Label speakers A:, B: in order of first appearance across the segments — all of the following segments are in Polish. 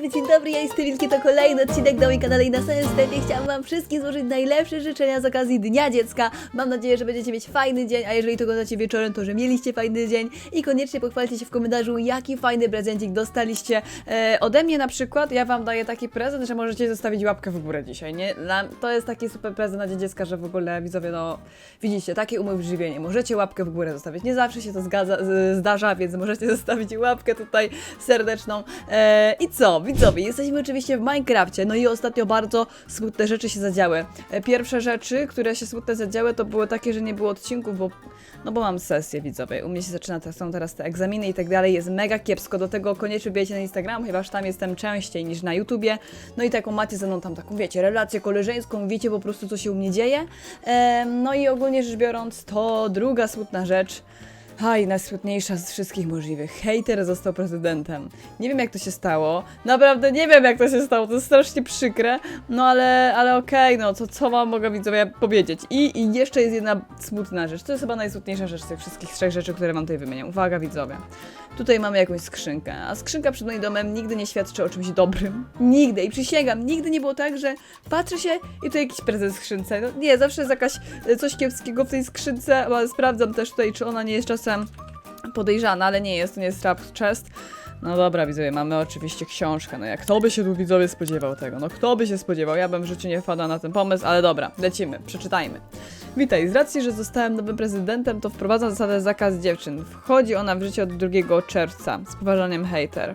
A: dobry, dzień dobry, ja jestem Wilki, to kolejny odcinek na moim kanale i na samym wstępie chciałam wam wszystkim złożyć najlepsze życzenia z okazji Dnia Dziecka. Mam nadzieję, że będziecie mieć fajny dzień, a jeżeli to oglądacie wieczorem, to że mieliście fajny dzień i koniecznie pochwalcie się w komentarzu, jaki fajny prezencik dostaliście e, ode mnie na przykład. Ja wam daję taki prezent, że możecie zostawić łapkę w górę dzisiaj, nie? Dla, to jest taki super prezent na Dzień Dziecka, że w ogóle widzowie, no widzicie, takie umożliwienie. Możecie łapkę w górę zostawić. Nie zawsze się to zgadza, z, zdarza, więc możecie zostawić łapkę tutaj serdeczną. E, I co, widzowie, jesteśmy oczywiście w Minecrafcie, no i ostatnio bardzo smutne rzeczy się zadziały. E, pierwsze rzeczy, które się smutne zadziały, to było takie, że nie było odcinków, bo no bo mam sesję, widzowie. U mnie się zaczyna, te- są teraz te egzaminy i tak dalej, jest mega kiepsko. Do tego koniecznie wbijajcie na Instagram, ponieważ tam jestem częściej niż na YouTubie. No i taką macie ze mną tam taką, wiecie, relację koleżeńską, wiecie po prostu, co się u mnie dzieje. Em, no i ogólnie rzecz biorąc, to druga smutna rzecz. Aj, najsmutniejsza z wszystkich możliwych. Hater został prezydentem. Nie wiem, jak to się stało. Naprawdę nie wiem, jak to się stało. To jest strasznie przykre. No ale, ale okej, no to co wam mogę widzowie powiedzieć? I, I jeszcze jest jedna smutna rzecz. To jest chyba najsmutniejsza rzecz z tych wszystkich trzech rzeczy, które wam tutaj wymienię. Uwaga, widzowie. Tutaj mamy jakąś skrzynkę, a skrzynka przed moim domem nigdy nie świadczy o czymś dobrym. Nigdy. I przysięgam, nigdy nie było tak, że patrzę się i tu jakiś prezent w skrzynce. No nie, zawsze jest jakaś e, coś kiepskiego w tej skrzynce, ale sprawdzam też tutaj, czy ona nie jest czasem podejrzana, ale nie jest, to nie jest trap chest. No dobra, widzowie, mamy oczywiście książkę. No jak kto by się tu widzowie spodziewał tego? No kto by się spodziewał? Ja bym w życiu nie wpadła na ten pomysł, ale dobra, lecimy, przeczytajmy. Witaj, z racji, że zostałem nowym prezydentem, to wprowadzam zasadę zakaz dziewczyn. Wchodzi ona w życie od 2 czerwca. Z poważaniem hater.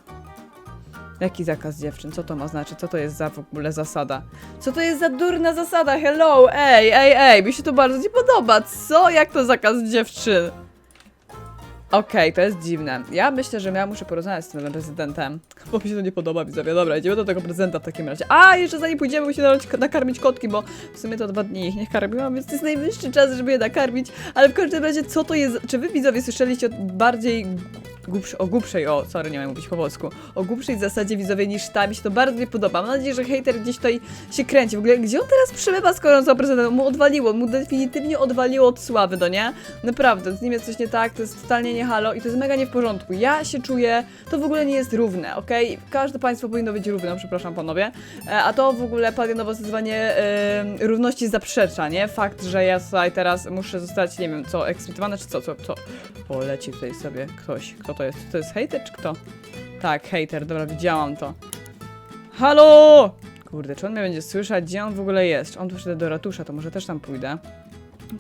A: Jaki zakaz dziewczyn? Co to ma znaczyć? Co to jest za w ogóle zasada? Co to jest za durna zasada? Hello, ej, ej, ej, mi się to bardzo nie podoba. Co? Jak to zakaz dziewczyn? Okej, to jest dziwne. Ja myślę, że ja muszę porozmawiać z tym prezydentem, bo mi się to nie podoba, widzowie. Dobra, idziemy do tego prezydenta w takim razie. A, jeszcze zanim pójdziemy, musimy nakarmić kotki, bo w sumie to dwa dni ich nie karmiłam, więc to jest najwyższy czas, żeby je nakarmić. Ale w każdym razie, co to jest? Czy wy, widzowie, słyszeliście bardziej głupsz, o głupszej, o, sorry, nie mam mówić po polsku, o głupszej zasadzie widzowie niż ta, mi się to bardzo nie podoba. Mam nadzieję, że hater gdzieś tutaj się kręci. W ogóle, gdzie on teraz przebywa, skoro on został prezydentem? Mu odwaliło, mu definitywnie odwaliło od sławy, no nie? Naprawdę, z nim jest coś nie tak, to jest totalnie nie halo i to jest mega nie w porządku. Ja się czuję, to w ogóle nie jest równe, okej? Każde państwo powinno być równe, przepraszam panowie, e, a to w ogóle palionowo zdecydowanie e, równości zaprzecza, nie? Fakt, że ja tutaj teraz muszę zostać, nie wiem, co, eksmitowana czy co, co, co? O, leci tutaj sobie ktoś. Kto to jest? To jest hater czy kto? Tak, hater, dobra, widziałam to. Halo! Kurde, czy on mnie będzie słyszeć? Gdzie on w ogóle jest? Czy on tu przyjdę do ratusza, to może też tam pójdę.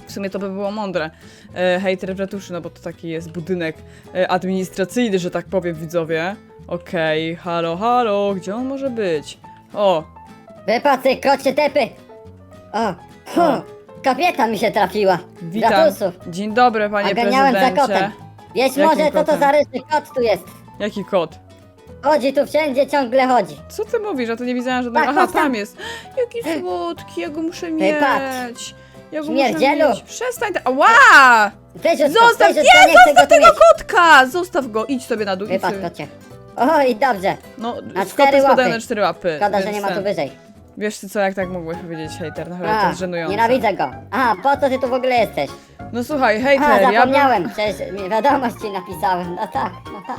A: W sumie to by było mądre. E, hater w ratuszy, no bo to taki jest budynek e, administracyjny, że tak powiem, widzowie. Okej, halo, halo, gdzie on może być? O,
B: Wypacy, kocie tepy! O, hu, kobieta mi się trafiła.
A: witam.
B: Ratusów.
A: Dzień dobry, panie
B: A ganiałem za
A: prezydencie.
B: kotem. Wiesz
A: Jakim
B: może co to
A: kotem?
B: za rysy kot tu jest?
A: Jaki kot?
B: Chodzi tu wszędzie, ciągle chodzi.
A: Co ty mówisz? Ja to nie widziałam żadnego.
B: Tak,
A: Aha,
B: patrz tam.
A: tam jest. Jaki słodki, ja go muszę
B: Ty patrz.
A: mieć. Ja go
B: Śmierdzielu.
A: muszę mieć. Przestań. ta- Ła!
B: Wyrzut
A: Zostaw, nie,
B: nie chcę go
A: zostaw
B: tu
A: tego
B: mieć.
A: kotka! Zostaw go, idź sobie na dół. Idź
B: Wypadł
A: sobie.
B: kocie. O i dobrze.
A: No,
B: Na cztery
A: spadają
B: łapy.
A: na cztery łapy.
B: Szkoda, że
A: więc
B: nie ma tu
A: ten-
B: wyżej.
A: Wiesz ty co, jak tak mógłbyś powiedzieć, hejter, naprawdę to
B: A,
A: jest żenujące.
B: nienawidzę go. Aha, po co ty tu w ogóle jesteś?
A: No słuchaj,
B: A,
A: hejter, ja bym...
B: zapomniałem. Przecież mi wiadomość ci napisałem. No tak, no tak.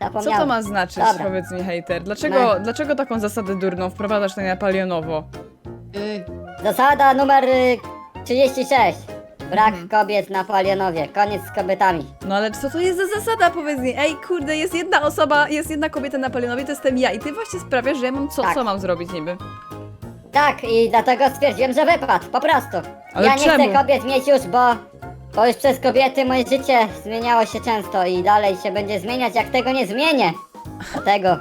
A: Co
B: Zapomniałem.
A: to ma znaczyć,
B: Dobra.
A: powiedz mi, hejter? Dlaczego,
B: No.
A: dlaczego taką zasadę durną wprowadzasz tak napalionowo?
B: Mm, Zasada numer y, 36. Brak
A: Mhm.
B: kobiet na Palionowie. Koniec z kobietami.
A: No ale co to jest za zasada, powiedz mi? Ej, kurde, jest jedna osoba, jest jedna kobieta na Palionowie, to jestem ja i ty właśnie sprawiasz, że ja mam co,
B: Tak.
A: co mam zrobić niby?
B: Tak, i dlatego stwierdziłem, że wypadł, po prostu.
A: Ale
B: ja nie
A: czemu?
B: chcę kobiet mieć już, bo, bo już przez kobiety moje życie zmieniało się często i dalej się będzie zmieniać, jak tego nie zmienię. Dlatego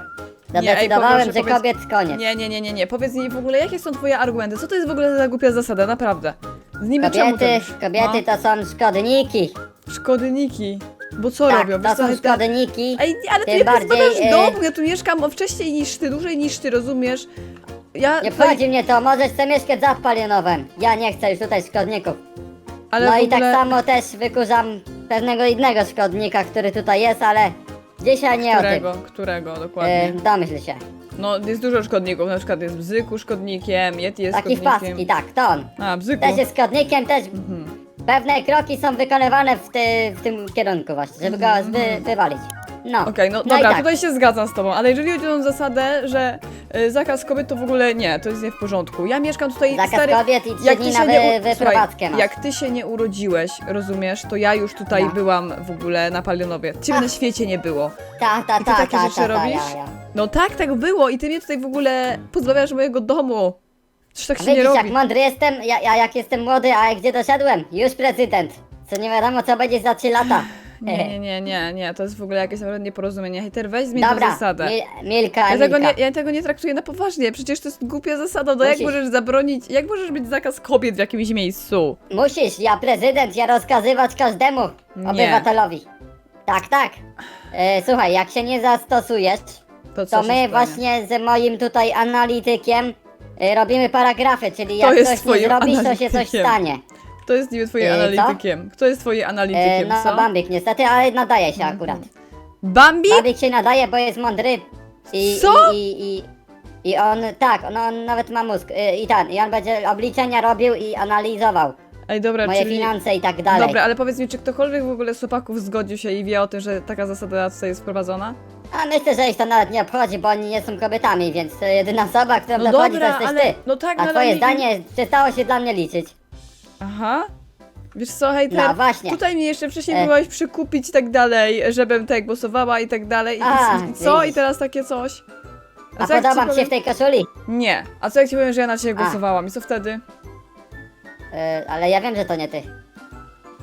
B: zadecydowałem,
A: poproszę,
B: że
A: powiedz-
B: kobiet koniec.
A: Nie, nie, nie, nie, nie. Powiedz mi w ogóle, jakie są twoje argumenty? Co to jest w ogóle za głupia zasada, naprawdę? Z nimi czemu
B: Kobiety,
A: to
B: kobiety to są szkodniki.
A: No, szkodniki. Bo co
B: Tak,
A: robią?
B: to
A: Wiesz co,
B: są
A: hejter?
B: szkodniki.
A: Ej, ale ty
B: Tym
A: nie
B: bardziej,
A: pozbadasz
B: e,
A: domu, ja tu mieszkam o wcześniej niż ty, dłużej niż ty, rozumiesz? Ja
B: Nie wchodzi mnie to, możesz sobie mieszkać za Palionowem. Ja nie chcę już tutaj szkodników.
A: Ale
B: no
A: w
B: i tak
A: ogóle...
B: samo też wykurzam pewnego innego szkodnika, który tutaj jest, ale dzisiaj nie
A: Którego,
B: o tym.
A: którego,
B: E,
A: dokładnie?
B: domyśl się.
A: No, jest dużo szkodników, na przykład jest Bzyku szkodnikiem, Yeti jest
B: Taki
A: szkodnikiem.
B: wpaski, tak, to on.
A: A, Bzyku.
B: Też jest szkodnikiem, też
A: Mhm.
B: pewne kroki są wykonywane w, ty, w tym kierunku właśnie, żeby go
A: Mhm.
B: wy, wywalić. No.
A: Okej, no
B: i
A: dobra,
B: tak.
A: tutaj się zgadzam z tobą, ale jeżeli chodzi o tą zasadę, że y, zakaz kobiet to w ogóle nie, to jest nie w porządku. Ja mieszkam tutaj,
B: Zakaz
A: stary,
B: kobiet i trzy
A: jak
B: dni
A: ty
B: na
A: się nie
B: wy,
A: u... Słuchaj,
B: wyprowadzkę masz.
A: jak ty się nie urodziłeś, rozumiesz, to ja już tutaj
B: No.
A: byłam w ogóle na Palionowie. Ciebie na świecie nie było.
B: Ta, ta,
A: I ty
B: ta,
A: takie
B: ta,
A: rzeczy
B: ta, ta,
A: robisz?
B: ja, ja.
A: No tak, tak było i ty mnie tutaj w ogóle pozbawiasz mojego domu. Przecież tak się nie
B: Widzisz, jak
A: robi.
B: mądry jestem, ja, ja jak jestem młody, a gdzie doszedłem? Już prezydent. Co nie wiadomo, co będzie za 3 lata.
A: Nie, nie, nie, nie, nie, to jest w ogóle jakieś naprawdę nieporozumienie. Hejter, weź zmień tę
B: Dobra,
A: zasadę.
B: Mil, Milka,
A: Ja tego, nie,
B: Milka.
A: ja tego nie traktuję na poważnie, przecież to jest głupia zasada, no jak
B: Musisz.
A: możesz zabronić, jak możesz być zakaz kobiet w jakimś miejscu?
B: Musisz, ja prezydent, ja rozkazywać każdemu
A: Nie.
B: obywatelowi. Tak, tak. E, słuchaj, jak się nie zastosujesz,
A: To, co
B: to
A: się
B: my
A: stanie?
B: właśnie z moim tutaj analitykiem e, robimy paragrafy, czyli jak
A: jest
B: coś nie
A: twoim
B: zrobisz, to się coś
A: analitykiem.
B: stanie.
A: Kto jest niby twoim
B: E, co?
A: analitykiem? Kto jest twoim
B: E,
A: analitykiem,
B: no,
A: co?
B: Bambik niestety, ale nadaje się akurat.
A: Bambi?
B: Bambik się nadaje, bo jest mądry. I,
A: Co?
B: I, i, i, I on, tak, on, on nawet ma mózg. Y, I ten, i on będzie obliczenia robił i analizował
A: Ej, dobra,
B: moje
A: czyli...
B: finanse i tak dalej.
A: Dobra, ale powiedz mi, czy ktokolwiek w ogóle z chłopaków zgodził się i wie o tym, że taka zasada tutaj jest wprowadzona?
B: A myślę, że ich to nawet nie obchodzi, bo oni nie są kobietami, więc to jedyna osoba, którą
A: No
B: to
A: dobra,
B: to jesteś
A: ale-
B: ty.
A: no tak,
B: A
A: no ale
B: twoje
A: nie-
B: zdanie przestało się dla mnie liczyć.
A: Aha. Wiesz co, hejter,
B: No właśnie.
A: tutaj mnie jeszcze wcześniej
B: E.
A: byłaś przykupić i tak dalej, żebym tak głosowała i tak dalej. I,
B: A,
A: i co?
B: widzisz.
A: I teraz takie coś?
B: A
A: co jak
B: podobam
A: ci
B: się
A: powiem-
B: w tej koszuli.
A: Nie. A co jak ci powiem, że ja na ciebie
B: A.
A: głosowałam i co wtedy?
B: Y, ale ja wiem, że to nie ty.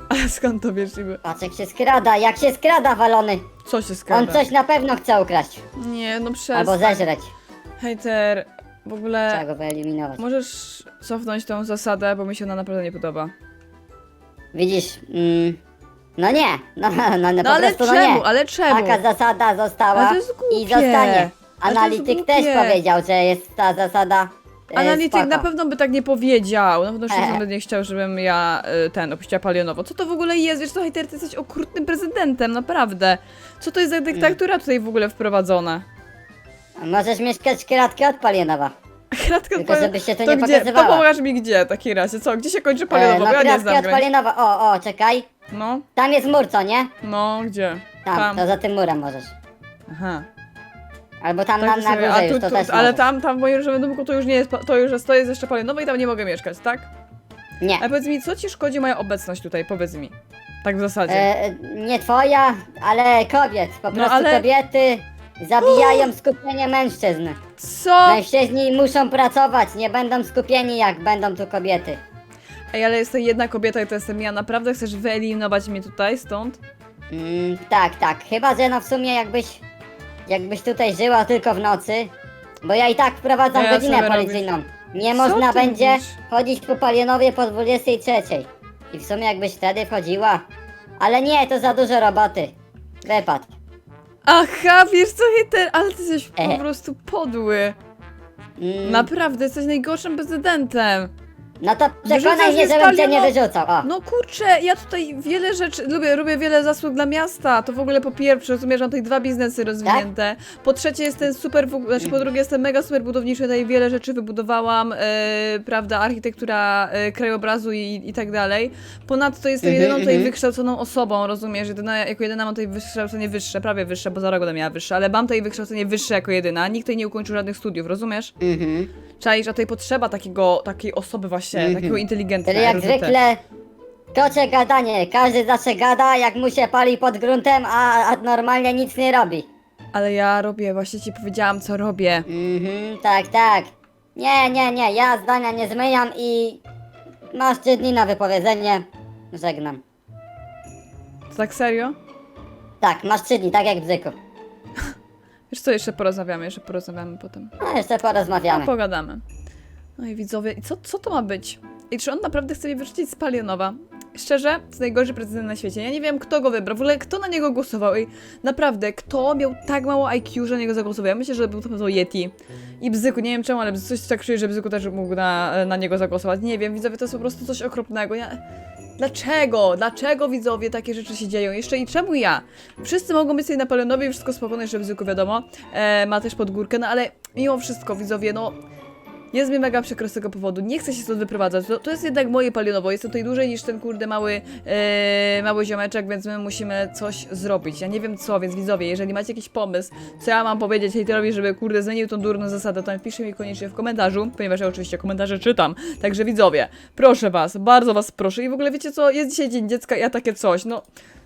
A: Ale skąd to wiesz niby?
B: Patrz jak się skrada, jak się skrada walony.
A: Co się
B: On
A: skrada?
B: coś na pewno chce ukraść.
A: Nie, no
B: Albo
A: przestań.
B: zeżreć.
A: Hejter, w ogóle
B: Trzeba go wyeliminować.
A: możesz cofnąć tą zasadę, bo mi się ona naprawdę nie podoba.
B: Widzisz, mm, no nie, no, no, no,
A: No
B: po
A: ale
B: prostu
A: czemu?
B: no nie.
A: Ale czemu?
B: Taka zasada została
A: Ale to jest
B: i
A: głupie.
B: zostanie.
A: Ale to jest
B: Analityk też
A: głupie.
B: powiedział, że jest ta zasada e,
A: Analityk
B: spoko.
A: na pewno by tak nie powiedział. Na pewno
B: E.
A: się nie chciał, żebym ja y, ten opuściła palionowo. Co to w ogóle jest? Wiesz co, hejter, ty jesteś okrutnym prezydentem, naprawdę. Co to jest za
B: Mm.
A: dyktatura tutaj w ogóle wprowadzona?
B: Możesz mieszkać kratkę od Palionowa.
A: Kratka
B: Tylko żeby się to
A: to
B: nie
A: gdzie,
B: pokazywało.
A: To pokaż mi gdzie w takim razie. Co, gdzie się kończy
B: E,
A: palionowo?
B: no
A: Bo ja nie
B: kratkę
A: znam
B: od
A: granic.
B: Palionowa, o, o, czekaj.
A: No,
B: Tam jest mur, co nie?
A: no, gdzie?
B: Tam, to za tym murem możesz.
A: Aha.
B: Albo tam
A: Tak
B: na,
A: to
B: na
A: sobie-
B: górze już, to też
A: ale
B: możesz.
A: tam, tam w moim różowym domku to już nie jest, pa- to już jest, to jest jeszcze palionowo i tam nie mogę mieszkać, tak?
B: Nie.
A: Ale powiedz mi, co ci szkodzi moja obecność tutaj? Powiedz mi. Tak w zasadzie.
B: E, nie twoja, ale kobiet. Po
A: No,
B: prostu
A: ale-
B: kobiety zabijają skupienie mężczyzn.
A: Co?
B: Mężczyźni muszą pracować, nie będą skupieni jak będą tu kobiety.
A: Ej, ale jest to jedna kobieta i to jestem ja. Naprawdę chcesz wyeliminować mnie tutaj stąd?
B: Mm, tak, tak. Chyba, że no w sumie jakbyś, jakbyś tutaj żyła tylko w nocy, bo ja i tak wprowadzam
A: No ja
B: godzinę
A: sobie
B: policyjną. Nie
A: Co
B: można
A: ty
B: będzie
A: mówisz?
B: chodzić po Palionowie po 23. I w sumie jakbyś wtedy wchodziła. Ale nie, to za dużo roboty. Wypad.
A: Aha, wiesz co, Hitler, ale ty jesteś po
B: E.
A: prostu podły.
B: Mm,
A: Naprawdę, jesteś najgorszym prezydentem.
B: No to przekonaj mnie, żebym cię nie wyrzucał. O.
A: No kurczę, ja tutaj wiele rzeczy, lubię, robię wiele zasług dla miasta. To w ogóle po pierwsze, rozumiesz, mam tutaj dwa biznesy rozwinięte. Po trzecie, jestem super, w, znaczy po drugie, jestem mega super budowniczy, tutaj wiele rzeczy wybudowałam, e, prawda, architektura e, krajobrazu i, i tak dalej. Ponadto jestem
B: Mhm,
A: jedyną tutaj
B: mhm.
A: wykształconą osobą, rozumiesz, jedyna, jako jedyna mam tutaj wykształcenie wyższe, prawie wyższe, bo za rok będę miała wyższe, ale mam tutaj wykształcenie wyższe jako jedyna. Nikt tutaj nie ukończył żadnych studiów, rozumiesz?
B: Mhm.
A: Czaisz, a tutaj potrzeba takiego, takiej osoby właśnie,
B: Mhm.
A: takiego inteligentnego.
B: Czyli jak zwykle kocie gadanie. Każdy zawsze gada, jak mu się pali pod gruntem, a, a normalnie nic nie robi.
A: Ale ja robię, właśnie ci powiedziałam, co robię.
B: Mhm, tak, tak. Nie, nie, nie, ja zdania nie zmieniam i masz trzy dni na wypowiedzenie. Żegnam.
A: To tak serio?
B: Tak, masz trzy dni, tak jak w Bzyku.
A: Wiesz co, jeszcze porozmawiamy, jeszcze porozmawiamy potem.
B: No jeszcze
A: No,
B: porozmawiamy.
A: pogadamy. No i widzowie, i co, co to ma być? I czy on naprawdę chce mnie wyrzucić z Palionowa? Szczerze, to najgorszy prezydent na świecie. Ja nie wiem, kto go wybrał, w ogóle kto na niego głosował i naprawdę, kto miał tak mało IQ, że na niego zagłosował. Ja myślę, że był to pewno Yeti. I Bzyku, nie wiem czemu, ale coś tak czuję, że Bzyku też mógł na, na niego zagłosować. Nie wiem, widzowie, to jest po prostu coś okropnego. Ja... Dlaczego? Dlaczego widzowie takie rzeczy się dzieją? Jeszcze i czemu ja? Wszyscy mogą być sobie na Palionowie i wszystko spokojne, że Bzyku wiadomo. E, ma też pod górkę, no ale mimo wszystko widzowie, no Jest mi mega przykro z tego powodu. Nie chcę się stąd wyprowadzać. To, to jest jednak moje palionowo. Jestem tutaj dłużej niż ten kurde mały, e, mały ziomeczek, więc my musimy coś zrobić. Ja nie wiem co, więc widzowie, jeżeli macie jakiś pomysł, co ja mam powiedzieć hejterowi, żeby kurde zmienił tą durną zasadę, to napiszcie mi koniecznie w komentarzu, ponieważ ja oczywiście komentarze czytam. Także widzowie, proszę was, bardzo was proszę. I w ogóle wiecie co, jest dzisiaj Dzień Dziecka, ja takie coś, no...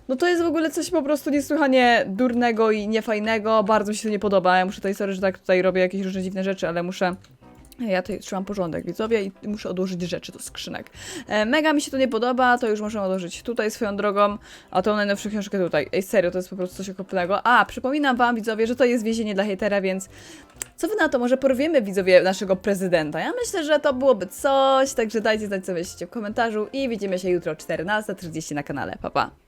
A: No to jest w ogóle coś po prostu niesłychanie durnego i niefajnego, bardzo mi się to nie podoba. Ja muszę tutaj, sorry, że tak tutaj robię jakieś różne dziwne rzeczy, ale muszę ja tutaj trzymam porządek, widzowie, i muszę odłożyć rzeczy do skrzynek. E, mega mi się to nie podoba, to już muszę odłożyć tutaj swoją drogą, a tą najnowszą książkę tutaj. Ej, serio, to jest po prostu coś okropnego. A, przypominam wam, widzowie, że to jest więzienie dla hejtera, więc co wy na to? Może porwiemy, widzowie, naszego prezydenta? Ja myślę, że to byłoby coś, także dajcie znać, co myślicie w komentarzu i widzimy się jutro o 14.30 na kanale. Pa, pa!